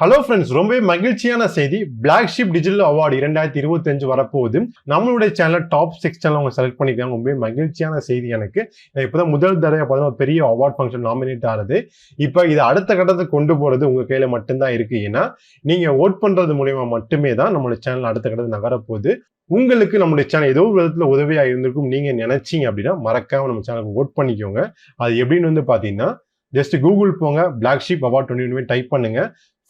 Hello friends ரொம்பவே மகிழ்ச்சியான செய்தி. பிளாக் ஷிப் டிஜிட்டல் அவார்டு இரண்டாயிரத்தி இருபத்தஞ்சு வரப்போகுது. நம்மளுடைய சேனல் டாப் சிக்ஸ் சேனல் அவங்க செலக்ட் பண்ணிக்கிறாங்க ரொம்பவே மகிழ்ச்சியான செய்தி எனக்கு. இப்போ இப்போதான் முதல் தடவை பார்த்தீங்கன்னா ஒரு பெரிய அவார்ட் ஃபங்க்ஷன் நாமினேட் ஆகுது இப்போ இது அடுத்த கட்டத்துக்கு கொண்டு போகிறது உங்கள் கையில் மட்டும்தான் இருக்குது ஏன்னா நீங்கள் ஓட் பண்ணுறது மூலயமா மட்டுமே தான் நம்மளுடைய சேனல் அடுத்த கட்டத்துக்கு நகரப்போகுது. உங்களுக்கு நம்மளுடைய சேனல் ஏதோ ஒரு விதத்தில் உதவியாக இருந்திருக்கும். நீங்கள் நினைச்சீங்க அப்படின்னா மறக்காம நம்ம சேனலுக்கு ஓட் பண்ணிக்கோங்க. அது எப்படின்னு வந்து பார்த்தீங்கன்னா ஜஸ்ட் கூகுள் போங்க. Black sheep award twenty type பண்ணுங்க.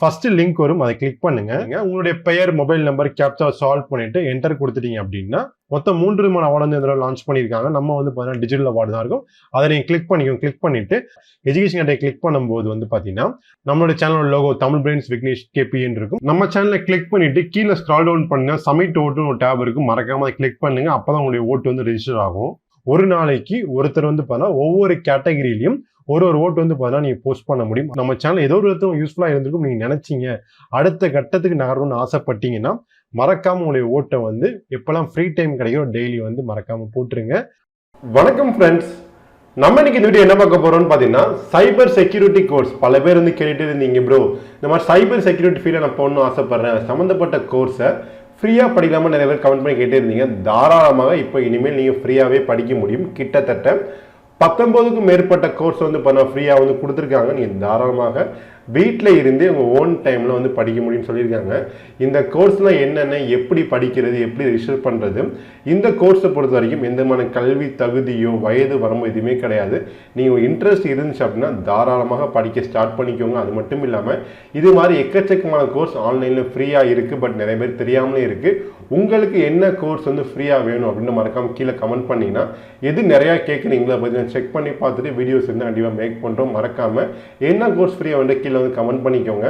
ஃபர்ஸ்ட் லிங்க் வரும் அதை கிளிக் பண்ணுங்க. உங்களுடைய பெயர் மொபைல் நம்பர் கேப்சா சால்வ் பண்ணிட்டு என்டர் கொடுத்துட்டீங்க அப்படின்னா மொத்தம் மூன்று விதமான அவார்டு வந்து இதில் லான்ச் பண்ணியிருக்காங்க. நம்ம வந்து பார்த்தீங்கன்னா டிஜிட்டல் அவார்டு தான் இருக்கும். அதை நீங்கள் கிளிக் பண்ணிக்கோங்க. கிளிக் பண்ணிட்டு எஜுகேஷன் அட்டை கிளிக் பண்ணும்போது வந்து பார்த்தீங்கன்னா நம்மளோட சேனலோட லோகோ தமிழ் பிரெயின்ஸ் விக்னேஷ் கேபின்னு இருக்கும். நம்ம சேனலை கிளிக் பண்ணிட்டு கீழே ஸ்க்ரால் டவுன் பண்ணுங்க. சமிட் ஓட்டுன்னு ஒரு டேப் இருக்கும். மறக்காம அதை கிளிக் பண்ணுங்க. அப்பதான் உங்களுடைய ஓட்டு வந்து ரெஜிஸ்டர் ஆகும். ஒரு நாளைக்கு ஒருத்தர் வந்து பார்த்தா ஒவ்வொரு கேட்டகரியிலையும் ஒரு ஒரு ஓட்டு வந்து பார்த்தா நீங்கள் போஸ்ட் பண்ண முடியும். நம்ம சேனல் ஏதோ ஒரு விதத்தும் யூஸ்ஃபுல்லாக இருந்திருக்கும் நீங்கள் நினைச்சீங்க. அடுத்த கட்டத்துக்கு நகரணும்னு ஆசைப்பட்டீங்கன்னா மறக்காம உங்களுடைய ஓட்டை வந்து எப்பெல்லாம் ஃப்ரீ டைம் கிடைக்கும் டெய்லி வந்து மறக்காம போட்டுருங்க. வணக்கம் ஃப்ரெண்ட்ஸ் நம்ம இன்னைக்கு இந்த வீடியோ என்ன பார்க்க போறோம்னு பார்த்தீங்கன்னா சைபர் செக்யூரிட்டி கோர்ஸ் பல பேர் வந்து கேட்டுட்டு இருந்தீங்க ப்ரோ இந்த மாதிரி சைபர் செக்யூரிட்டி ஃபீல்டில் நான் போகணும்னு ஆசைப்படுறேன். சம்மந்தப்பட்ட கோர்ஸை ஃப்ரீயாக படிக்கலாமல் நிறைய பேர் கமெண்ட் பண்ணி கேட்டே இருந்தீங்க. தாராளமாக இப்போ இனிமேல் நீங்கள் ஃப்ரீயாகவே படிக்க முடியும். கிட்டத்தட்ட பத்தொம்போதுக்கும் மேற்பட்ட கோர்ஸ் வந்து பண்ண ஃப்ரீயாக வந்து கொடுத்துருக்காங்க. நீங்கள் தாராளமாக வீட்டில் இருந்தே உங்கள் ஓன் டைமில் வந்து படிக்க முடியும்னு சொல்லியிருக்காங்க. இந்த கோர்ஸ்லாம் என்னென்ன எப்படி படிக்கிறது எப்படி ரிசர்வ் பண்ணுறது இந்த கோர்ஸை பொறுத்த வரைக்கும் எந்த விதமான கல்வி தகுதியோ வயது வரம்போ எதுவுமே கிடையாது. நீங்கள் இன்ட்ரெஸ்ட் இருந்துச்சு அப்படின்னா தாராளமாக படிக்க ஸ்டார்ட் பண்ணிக்கோங்க. அது மட்டும் இல்லாமல் இது மாதிரி எக்கச்சக்கமான கோர்ஸ் ஆன்லைனில் ஃப்ரீயாக இருக்குது பட் நிறைய பேர் தெரியாமலே இருக்குது உங்களுக்கு என்ன கோர்ஸ் வந்து ஃப்ரீயாக வேணும் அப்படின்னு மறக்காமல் கீழே கமெண்ட் பண்ணிங்கன்னா எது நிறையா கேட்குறீங்களோ பற்றி செக் பண்ணி பார்த்துட்டு வீடியோஸ் வந்து கண்டிப்பாக மேக் பண்ணுறோம் மறக்காமல் என்ன கோர்ஸ் ஃப்ரீயாக வந்து கீழே வந்து கமெண்ட் பண்ணிக்கோங்க.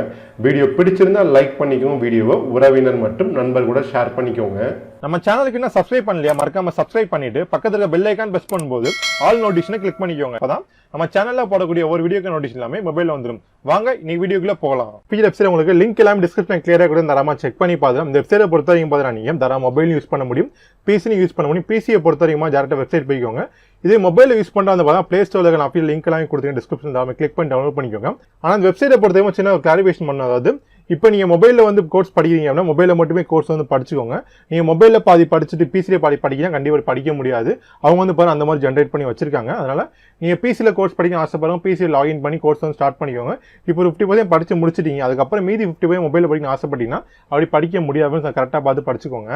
வீடியோ பிடிச்சிருந்தா லைக் பண்ணிக்கோங்க. வீடியோவை உறவினர் மற்றும் நண்பர் கூட ஷேர் பண்ணிக்கோங்க. நம்ம சேனலுக்கு இன்னும் சப்ஸ்கிரைப் பண்ணலையா? மறக்காம சப்ஸ்கிரைப் பண்ணிட்டு பக்கத்துல இருக்க பெல் ஐக்கான் பிரஸ் பண்ணும்போது ஆல் நோட்டிஷனை கிளிக் பண்ணிக்கோங்க. அப்பதான் நம்ம சேனல்ல போடக்கூடிய ஒரு வீடியோக்கு நோட்டிஷன் எல்லாமே மொபைல் வந்துடும் வாங்க இன்னைக்கு வீடியோக்குள்ள போகலாம். பிஜி வெப்சைட் உங்களுக்கு லிங்க் எல்லாமே டிஸ்கிரிப்ஷன் கிளியரா கூட தரமா செக் பண்ணி பார்த்துலாம் இந்த வெப்சைட்டை பொறுத்த வரைக்கும் பார்த்தீங்கன்னா நீங்க தரா மொபைல் யூஸ் பண்ண முடியும்? பிசினி யூஸ் பண்ண முடியும். பிசியை பொறுத்த வரைக்கும் டேரக்டா வெப்சைட் போய்க்கோங்க. இதே மொபைல் யூஸ் பண்ணா வந்து பார்த்தா பிளே ஸ்டோர்ல நான் அப்படியே லிங்க் எல்லாம் கொடுத்துருக்கேன். டிஸ்கிரிப்ஷன் எல்லாமே கிளிக் பண்ணி டவுன்லோட் பண்ணிக்கோங்க. ஆனா அந்த வெப்சைட்டை பொறுத்த வரைக்கும் சின்ன ஒரு கிளாரிஃபிகேஷன் பண்ண அதாவது இப்போ நீங்கள் மொபைலில் வந்து கோர்ஸ் படிக்கிறீங்க அப்படின்னா மொபைலில் மட்டுமே கோர்ஸ் வந்து படிச்சுக்கோங்க. நீங்கள் மொபைலில் பாதி படிச்சுட்டு பிசியில் பாதி படிக்கிறீங்க கண்டிப்பாக படிக்க முடியாது. அவங்க வந்து பாருங்க அந்த மாதிரி ஜென்ரேட் பண்ணி வச்சிருக்காங்க. அதனால் நீங்கள் பிசியில் கோர்ஸ் படிக்க ஆசைப்படுறோம் பிசியில் லாகின் பண்ணி கோர்ஸ் வந்து ஸ்டார்ட் பண்ணிக்கோங்க. இப்போ ஒரு ஃபிஃப்டி பர்சன்ட் படித்து முடிச்சிட்டீங்க அதுக்கப்புறம் மீதி ஃபிஃப்டி பர்சன்ட் மொபைலில் படிக்க ஆசைப்பட்டீங்கன்னா அப்படி படிக்க முடியாதுன்னு கரெக்டாக பார்த்து படிச்சுக்கோங்க.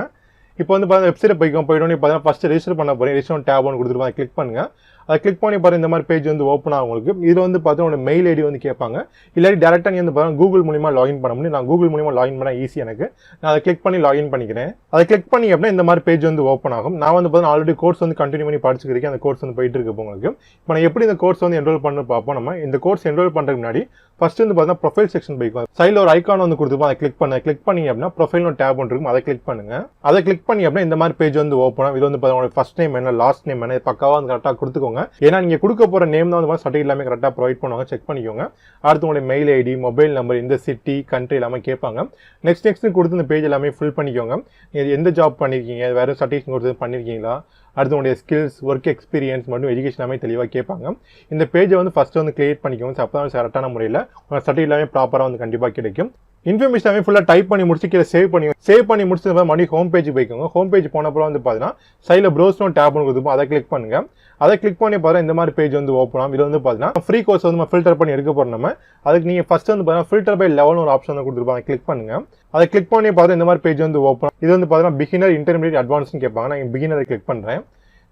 இப்போ வந்து பார்த்தா வெப்சைட் போய்க்கோ போயிட்டோன்னே பார்த்தீங்கன்னா ஃபஸ்ட்டு ரெஜிஸ்டர் பண்ண போகிறேன் ரெஜிஸ்டர் டேப் ஒன்று கொடுத்துருப்பாங்க கிளிக் பண்ணுங்க. அதை கிளிக் பண்ணி பாருங்க இந்த மாதிரி பேஜ் வந்து ஓப்பன் ஆகும் உங்களுக்கு. இதில் வந்து பார்த்தீங்கன்னா மெயில் ஐடி வந்து கேட்பாங்க. இல்லாட்டி டேரெக்டாக நீங்கள் வந்து பாருங்க கூகுள் மூலியமாக லாகின் பண்ண முடியும். நான் கூகுள் மூலியமாக லாகின் பண்ண ஈஸி எனக்கு. நான் அதை கிளிக் பண்ணி லாகின் பண்ணிக்கிறேன். அதை கிளிக் பண்ணி அப்படின்னா இந்த மாதிரி பேஜ் வந்து ஓப்பன் ஆகும். நான் வந்து பார்த்தீங்கன்னா ஆல்ரெடி கோர்ஸ் வந்து கண்டினியூ பண்ணி படிச்சுக்கிறேன் அந்த கோர்ஸ் வந்து போயிட்டு இருக்கு உங்களுக்கு. இப்போ நான் எப்படி இந்த கோர்ஸ் வந்து என்ரோல் பண்ணு பார்ப்போம் நம்ம. இந்த கோர்ஸ் என்ரோல் பண்ணுறதுக்கு முன்னாடி ஃபர்ஸ்ட் வந்து பார்த்தீங்கன்னா ப்ரொஃபைல் செக்ஷன் பைக் சைடில் ஒரு ஐக்கான் வந்து கொடுத்துருப்போம். அதை கிளிக் பண்ண. கிளிக் பண்ணி அப்படின்னா ப்ரொஃபைல் டேப் ஒன்று இருக்கும். அதை கிளிக் பண்ணுங்க. அதை கிளிக் பண்ணி அப்படின்னா இந்த மாதிரி பேஜ் வந்து ஓப்பன் ஆகும். இது வந்து பார்த்தீங்கன்னா ஃபர்ஸ்ட் நேம் என்ன லாஸ்ட் நேம் என்ன பக்காவாக வந்து கரெக்டாக கொடுத்துக்கோங்க. ஏன்னா நீங்கள் கொடுக்க போகிற நேம் தான் வந்து சர்டிஃபிகேட் எல்லாமே கரெக்டாக ப்ரொவைட் பண்ணுவாங்க. செக் பண்ணிக்கோங்க. அடுத்து உங்களுடைய மெயில் ஐடி மொபைல் நம்பர் இந்த சிட்டி கண்ட்ரி எல்லாமே கேட்பாங்க. நெக்ஸ்ட் நெக்ஸ்ட் கொடுத்து இந்த பேஜ் எல்லாமே ஃபில் பண்ணிக்கோங்க. நீங்கள் எந்த ஜாப் பண்ணியிருக்கீங்க வேறு சர்டிஃபிகேட் கொடுத்து பண்ணியிருக்கீங்களா அடுத்து உங்களுடைய ஸ்கில்ஸ் ஒர்க் எக்ஸ்பீரியன்ஸ் மற்றும் எஜுகேஷன் தெளிவாக கேட்பாங்க. இந்த பேஜை வந்து ஃபஸ்ட்டு வந்து கிரியேட் பண்ணிக்கோங்க. அப்போ தான் கரெக்டான முறையில் உங்கள் சர்டிஃபிகேட் எல்லாமே ப்ராப்பராக வந்து கண்டிப்பாக கிடைக்கும். இன்ஃபர்மேஷன் எல்லாமே ஃபுல்லாக டைப் பண்ணி முடிச்சு கீழே சேவ் பண்ணி சேவ் பண்ணி முடிச்சது மணி ஹோம் பேஜ் போய்க்கோங்க. ஹோம் பேஜ் போனப்பறம் வந்து பார்த்தீங்கன்னா சைடில் ப்ரோஸ்னு டேப் ஒன்று கொடுத்துப்போம் அதை கிளிக் பண்ணுங்க. அதை கிளிக் பண்ணி பார்த்தா இந்த மாதிரி பேஜ் வந்து ஓப்பன் ஆகும். இது வந்து பார்த்தீங்கன்னா ஃப்ரீ கோர்ஸ் வந்து நம்ம ஃபில்டர் பண்ணி எடுக்க போகிறோம் நம்ம. அதுக்கு நீங்கள் ஃபஸ்ட் வந்து பார்த்தீங்கன்னா ஃபில்டர் பை லெவல்னு ஒரு ஆப்ஷன் வந்து கொடுத்துருப்பாங்க கிளிக் பண்ணுங்க. அதை கிளிக் பண்ணி பார்த்தா இந்த மாதிரி பேஜ் வந்து ஓப்பன் இது வந்து பார்த்தீங்கன்னா பிகினர் இன்டர்மீடியட் அட்வான்ஸ்னு கேட்பாங்க. நான் பிகினரை கிளிக் பண்ணுறேன்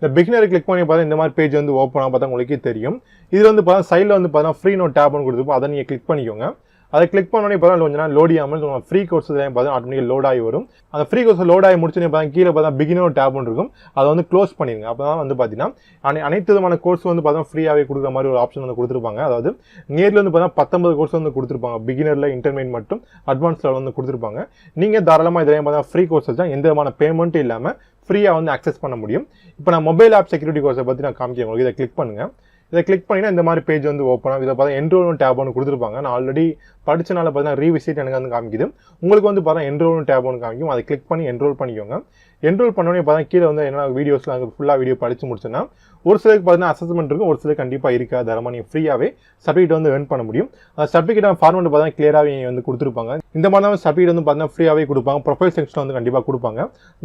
இந்த பிகினர் கிளிக் பண்ணி பார்த்தா இந்த மாதிரி பேஜ் வந்து ஓப்பன் ஆகும். பார்த்தா உங்களுக்கே தெரியும். இது வந்து பார்த்தா சைடில் வந்து பார்த்தா ஃப்ரீ நோட் டேப் ஒன்று கொடுத்துருப்போம். அதை நீங்கள் கிளிக் பண்ணிக்கோங்க. அதை கிளிக் பண்ணோடனே பார்த்தா கொஞ்சம் நேரம் லோட் ஆகாமல் ஃப்ரீ கோர்ஸ் பார்த்தா ஆட்டோமேட்டிக் லோட் ஆகி வரும். அந்த ஃப்ரீ கோர்ஸ் லோட் ஆகி முடிச்சுன்னு பார்த்தா கீழே பார்த்தா பிகினர் டேப் ஒன்று இருக்கும். அதை வந்து க்ளோஸ் பண்ணிடுங்க. அப்போ தான் வந்து பார்த்தீங்கன்னா அனை அனைத்து விதமான கோர்ஸ் வந்து பார்த்தா ஃப்ரீயாகவே கொடுக்குற மாதிரி ஒரு ஆப்ஷன் வந்து கொடுத்துருப்பாங்க. அதாவது நேரில் வந்து பார்த்தா பத்தொன்பது கோர்ஸ் வந்து கொடுத்துருப்பாங்க. பிகினரில் இன்டர்மீடியட் மட்டும் அட்வான்ஸ் லெவல் வந்து கொடுத்துருப்பாங்க. நீங்கள் தாராளமாக இதில் பார்த்தா ஃப்ரீ கோர்ஸ் தான் எந்த விதமான பேமெண்ட்டும் இல்லாமல் ஃப்ரீயாக வந்து அக்சஸ் பண்ண முடியும். இப்போ நான் மொபைல் ஆப் செக்யூரிட்டி கோர்ஸை பற்றி நான் காமிக்கிறேன் உங்களுக்கு. இதை கிளிக் பண்ணுங்கள் இதை கிளிக் பண்ணினா இந்த மாதிரி பேஜ் வந்து ஓப்பன் ஆகும். இதை பார்த்தா என்ரோல் டேப் ஒன்று கொடுத்துருப்பாங்க. நான் ஆல்ரெடி படித்தனால பார்த்தீங்கன்னா ரீவிசிட் எனக்கு வந்து காமிக்குது. உங்களுக்கு வந்து பார்த்தா என்ரோல் டேப் ஒன்று காமிக்கும். அதை கிளிக் பண்ணி என்ரோல் பண்ணிக்கோங்க. என்ரோல் பண்ணோடனே பார்த்தா கீழே வந்து என்ன வீடியோஸ்லாம் ஃபுல்லாக வீடியோ படித்து முடிச்சுன்னா ஒரு சிலருக்கு பார்த்தீங்கன்னா அசஸ்மெண்ட் இருக்கும். ஒரு சிலருக்கு கண்டிப்பாக இருக்காது. தரமாக நீங்கள் ஃப்ரீயாகவே சர்டிஃபிகேட் வந்து earn பண்ண முடியும். அந்த சர்டிஃபிகேட் ஃபார்மெட் பார்த்தா கிளியராகவே வந்து கொடுத்துருப்பாங்க. இந்த மாதிரி தான் சர்டிஃபிகேட் வந்து பார்த்தீங்கன்னா ஃப்ரீயாகவே கொடுப்பாங்க. ப்ரொஃபைல் செக்ஷன் வந்து கண்டிப்பாக கொடுப்பாங்க.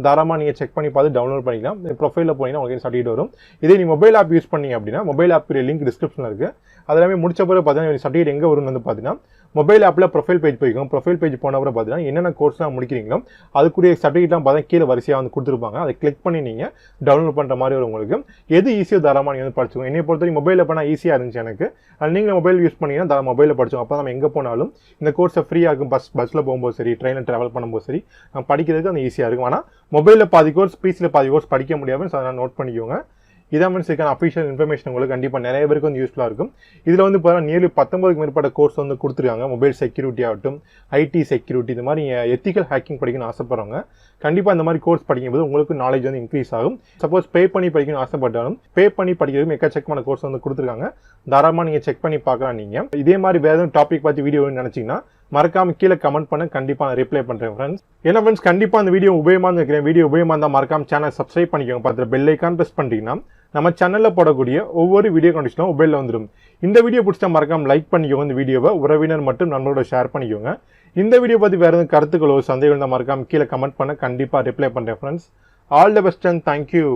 தாராளமாக நீங்கள் செக் பண்ணி பார்த்து டவுன்லோட் பண்ணிக்கலாம். ப்ரொஃபைலில் போனீங்கன்னா உங்களுக்கு சர்டிஃபிகேட் வரும். இதே நீ மொபைல் ஆப் யூஸ் பண்ணீங்க அப்படின்னா மொபைல் ஆப் லிங்க் டிஸ்கிரிப்ஷனில் இருக்குது அதெல்லாமே முடிச்ச பிறகு பார்த்தீங்கன்னா சர்டிஃபிகேட் எங்கே வரும்னு வந்து பார்த்தீங்கன்னா மொபைல் ஆப்பில் ப்ரொஃபைல் பேஜ் போய்க்கும். ப்ரொஃபைல் பேஜ் போன பார்த்தீங்கன்னா என்னென்ன கோர்ஸ்லாம் முடிக்கிறீங்களோ அதுக்குரிய சர்டிஃபிகேட்லாம் பார்த்தா கீழே வரிசையாக வந்து கொடுத்துருப்பாங்க. அதை கிளிக் பண்ணி நீங்கள் டவுன்லோட் பண்ணுற மாதிரி வரும் உங்களுக்கு. எது ஈஸியாக தாராளமாக நீங்கள் வந்து படிச்சுக்கோங்க. என்னை பொறுத்தவரைக்கும் மொபைலில் பண்ணால் ஈஸியாக இருந்துச்சு எனக்கு. அது நீங்கள் மொபைல் யூஸ் பண்ணிங்கன்னா தாராளமாக மொபைலில் படிச்சோம் அப்போ நம்ம எங்கே போனாலும் இந்த கோர்ஸை ஃப்ரீயாக இருக்கும் பஸ் பஸ்ஸில் போகும்போது சரி ட்ரெயினில் ட்ராவல் பண்ணும்போது சரி நம்ம படிக்கிறதுக்கு அந்த ஈஸியாக இருக்கும். ஆனால் மொபைலில் பாதி கோர்ஸ் பிசியில் பாதி கோர்ஸ் படிக்க முடியாமல் ஸோ நோட் பண்ணிக்கோங்க. இதான் மீன்ஸ் இதுக்கான அஃபிஷியல் இன்ஃபர்மேஷன் உங்களுக்கு கண்டிப்பாக நிறைய பேருக்கு வந்து யூஸ்ஃபுல்லாக இருக்கும். இதில் வந்து பார்த்தீங்கன்னா நியர்லி பத்தொன்பதுக்கு மேற்பட்ட கோர்ஸ் வந்து கொடுத்துருக்காங்க. மொபைல் செக்யூரிட்டி ஆகட்டும் ஐடி செக்யூரிட்டி இந்த மாதிரி எத்திக்கல் ஹேக்கிங் படிக்கணும்னு ஆசைப்படுறவங்க கண்டிப்பாக இந்த மாதிரி கோர்ஸ் படிக்கும்போது உங்களுக்கு நாலேஜ் வந்து இன்க்ரீஸ் ஆகும். சப்போஸ் பே பண்ணி படிக்கணும்னு ஆசைப்பட்டாலும் பே பண்ணி படிக்கிறதுக்கு எக்கச்சக்கமான கோர்ஸ் வந்து கொடுத்துருக்காங்க. தாராளமாக நீங்கள் செக் பண்ணி பார்க்கலாம் நீங்கள் இதே மாதிரி வேறு எதுவும் டாபிக் பார்த்து வீடியோ நினச்சிங்கன்னா மறக்காம கீழே கமெண்ட் பண்ண கண்டிப்பாக நான் ரிப்ளை பண்ணுறேன் ஃப்ரெண்ட்ஸ் என்ன ஃப்ரெண்ட்ஸ் கண்டிப்பாக அந்த வீடியோ உபயோகமாக இருக்கிறேன் வீடியோ உபயோகமாக இருந்தால் மறக்காம சேனல் சப்ஸ்கிரைப் பண்ணிக்கோங்க. பார்த்து பெல் ஐக்கான் ப்ரெஸ் பண்ணிட்டீங்கன்னா நம்ம சேனலில் போடக்கூடிய ஒவ்வொரு வீடியோ கண்டிஷனும் மொபைலில் வந்துடும். இந்த வீடியோ பிடிச்சா மறக்காம லைக் பண்ணிக்கோங்க. இந்த வீடியோவை உறவினர் மட்டும் நண்பரோட ஷேர் பண்ணிக்கோங்க. இந்த வீடியோ பற்றி வேறு எதுவும் கருத்துக்களோ சந்தேகம் இருந்தால் மறக்காம கீழே கமெண்ட் பண்ண கண்டிப்பாக ரிப்ளை பண்ணுறேன் friends all the best and thank you